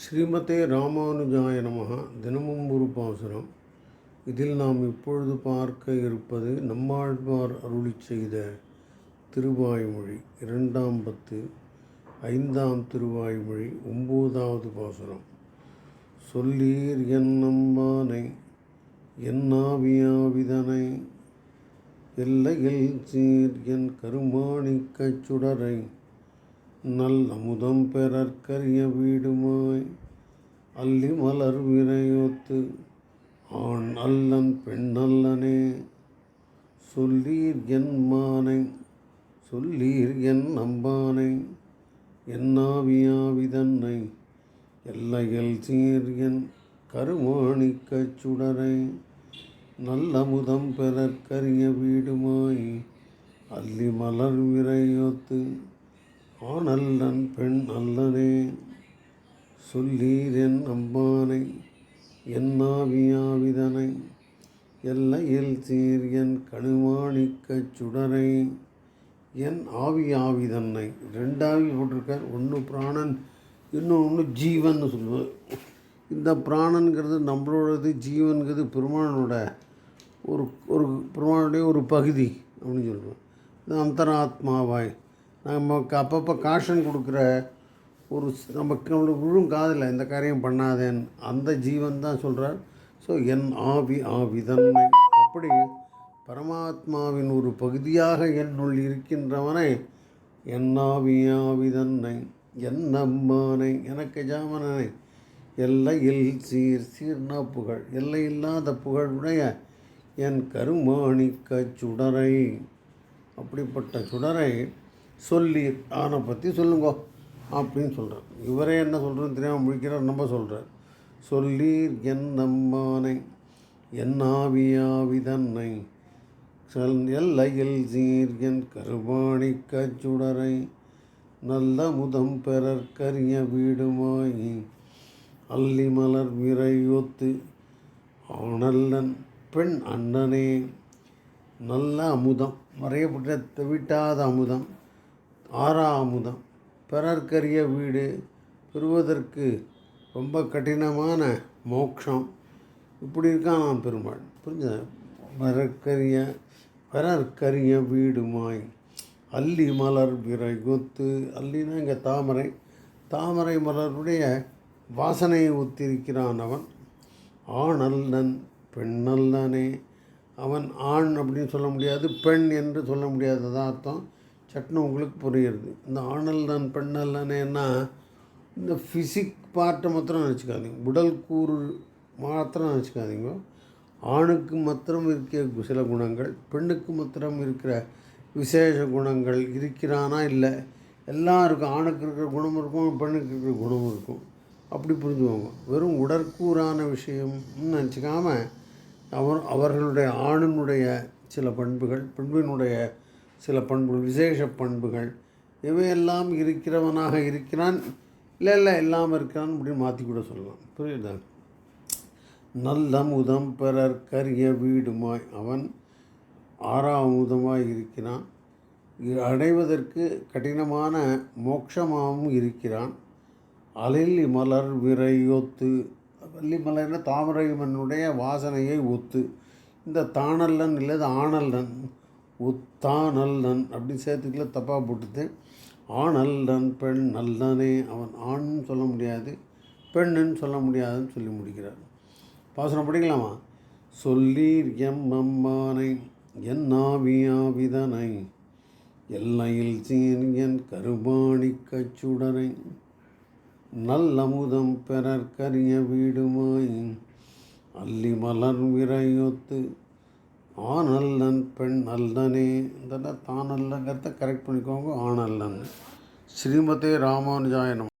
ஸ்ரீமதே ராமானுஜாய நமக தினமும் ஒரு பாசுரம். இதில் நாம் இப்பொழுது பார்க்க இருப்பது நம்மாழ்வார் அருளி செய்த திருவாய்மொழி. இரண்டாம் பத்து ஐந்தாம் திருவாய்மொழி ஒம்போதாவது பாசுரம். சொல்லீர் என் நம்பானை என்னாவியாவிதனை எல்லையில் சீர் என் கருமாணிக்கச் சுடரை நல் அமுதம் பெறற்கரிய வீடுமாய் அல்லி மலர் விரையோத்து ஆண் அல்லன் பெண் அல்லனே சொல்லீர் என் மானை சொல்லீர் என் நம்பானை என்னாவியாவிதன்னை எல்லையில் சீர் என் கருமாணிக்கச் சுடரை நல்லமுதம் பெறற்கரிய வீடுமாய் அல்லி மலர் விரையோத்து ஆனல்லன் பெண் அல்லனே சொல்லீர் என் அம்பானை என்னாவியாவிதனை எல்லையில் சீர் என் கணுமாணிக்கச் சுடரை என் ஆவியாவிதன்னை. ரெண்டாவி போட்டிருக்கார் ஒன்று பிராணன் இன்னொன்று ஜீவன் சொல்லுவார். இந்த பிராணங்கிறது நம்மளோடது ஜீவன்கிறது பெருமானோட ஒரு ஒரு பெருமானுடைய ஒரு பகுதி அப்படின்னு சொல்லுவோம் இது அந்தராத்மாவாய். நமக்கு அப்பப்போ காஷன் கொடுக்குற ஒரு நமக்கு நம்மளுக்கு விழும் காதில் இந்த காரியம் பண்ணாதேன் அந்த ஜீவன் தான் சொல்கிறார் ஸோ என் ஆவி ஆவிதன்மை. அப்படி பரமாத்மாவின் ஒரு பகுதியாக என்னுள் இருக்கின்றவனை என் ஆவி ஆவிதன்னை என் எனக்கு ஜாமனனை எல்லையில் சீர் சீர்னா புகழ் எல்லையில்லாத புகழுடைய என் கருமாணிக்கச் சுடரை. அப்படிப்பட்ட சுடரை சொல்லி ஆனை பற்றி சொல்லுங்கோ அப்படின்னு சொல்கிறார் இவரே என்ன சொல்கிறேன்னு தெரியாமல் முழிக்கிறார் நம்ம சொல்கிறார் சொல்லீர் என் நம்மானை என் ஆவியாவிதன்னை எல்லையில் சீர் என் கருமாணிக்கச் சுடரை நல்ல முதம் பெறற்கரிய வீடுமாயி அல்லி மலர் விரையொத்து ஆனல்லன் பெண் அண்ணனே. நல்ல அமுதம் மறையப்பட்ட தவிட்டாத அமுதம். ஆறாமுதம். பிறர்க்கரிய வீடு பெறுவதற்கு ரொம்ப கடினமான மோட்சம் இப்படி இருக்கான் நான் பெருமாள். புரிஞ்ச பிறர்க்கரிய பிறர்க்கரிய வீடுமாய். அல்லி மலர் விரைகொத்து அல்லினா இங்கே தாமரை. தாமரை மலருடைய வாசனையை ஒத்திருக்கிறான் அவன். ஆணல்லன் பெண்ணல்லனே அவன் ஆண் அப்படின்னு சொல்ல முடியாது பெண் என்று சொல்ல முடியாததான் அர்த்தம் சட்னம் உங்களுக்கு புரியுறது. இந்த ஆணல் ஆணல்லன் பெண்ணல்லனேன்னா இந்த ஃபிசிக் பார்ட்டை மாத்திரம் நினச்சிக்காதீங்க. உடல் கூறு மாத்திரம் நினச்சிக்காதீங்க. ஆணுக்கு மாத்திரம் இருக்கிற சில குணங்கள் பெண்ணுக்கு மாத்திரம் இருக்கிற விசேஷ குணங்கள் இருக்கிறானா இல்லை எல்லாருக்கும் ஆணுக்கு இருக்கிற குணம் இருக்கும் பெண்ணுக்கு இருக்கிற குணம் இருக்கும். அப்படி புரிஞ்சுவாங்க வெறும் உடற்கூறான விஷயம்னு நினச்சிக்காம அவர் அவர்களுடைய ஆணினுடைய சில பண்புகள் பெண்ணினுடைய சில பண்புகள் விசேஷ பண்புகள் இவையெல்லாம் இருக்கிறவனாக இருக்கிறான். இல்லை இல்லை இல்லாமல் இருக்கிறான் அப்படின்னு மாற்றி கூட சொல்லலாம். புரியுதா? நல்லமுதம் பிறர் கரிய வீடுமாய் அவன் ஆறாமுதமாய் இருக்கிறான். இ- அடைவதற்கு கடினமான மோட்சமாகவும் இருக்கிறான். அலில் மலர் விரையொத்து வள்ளி மலர்னா தாமரை மண்ணுடைய வாசனையை ஒத்து. இந்த தானல்லன் இல்லது ஆனல்லன். உத்தானல் நன் அப்படின்னு சேர்த்துக்கல தப்பாக போட்டுது ஆணல்லன் பெண் நல்லனே அவன் ஆண்னு சொல்ல முடியாது பெண்ணுன்னு சொல்ல முடியாதுன்னு சொல்லி முடிக்கிறார். பாசனம் படிக்கலாமா? சொல்லீர் எம் அம்மானை என் ஆவியாவிதனை எல்லையில் சீன் என் கருமாணிக்கச் கச்சுடனை நல்லமுதம் பெறற்கரிய வீடுமாய் அல்லி மலர் விரையொத்து ஆணல்லன் பெண் அல்லனே இதெல்லாம் தான் அல்லங்கிறத கரெக்ட் பண்ணிக்கோங்க ஆணல்லன் ஸ்ரீமதே ராமானுஜாயனம்